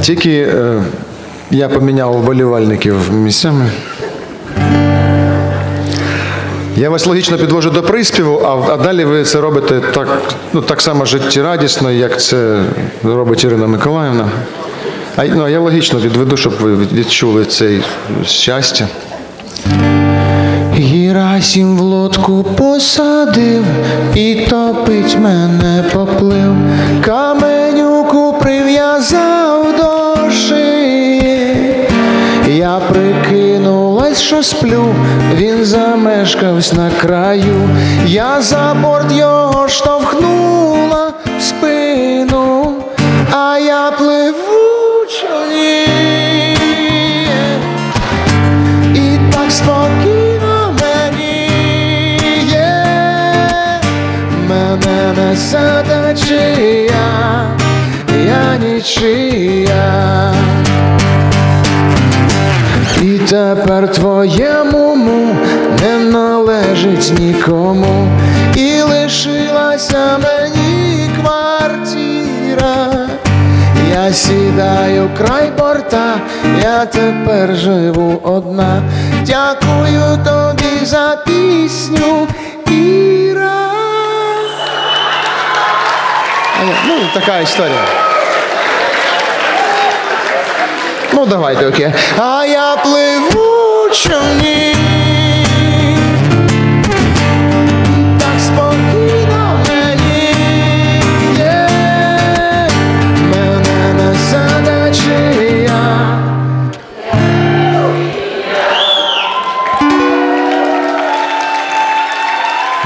Тільки е, я поміняв вболівальників місцями. Я вас логічно підвожу до приспіву, а, а далі ви це робите так, ну, так само життєрадісно, як це робить Ірина Миколаївна. А, ну, я логічно відведу, щоб ви відчули це щастя. Герасим в лодку посадив і топить мене поплив. Я прикинулась, що сплю, він замешкавсь на краю. Я за борт його штовхнула в спину, а я пливу човні. І так спокійно мені є, мене несе течія, я нічия. Тепер твоєму му не належить нікому, і лишилася мені квартира. Я сідаю край борта, я тепер живу одна. Дякую тобі за пісню, Іра. Ну, така історія. Ну, давайте, окей. А я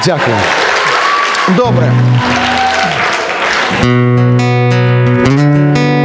Дякую. Добре.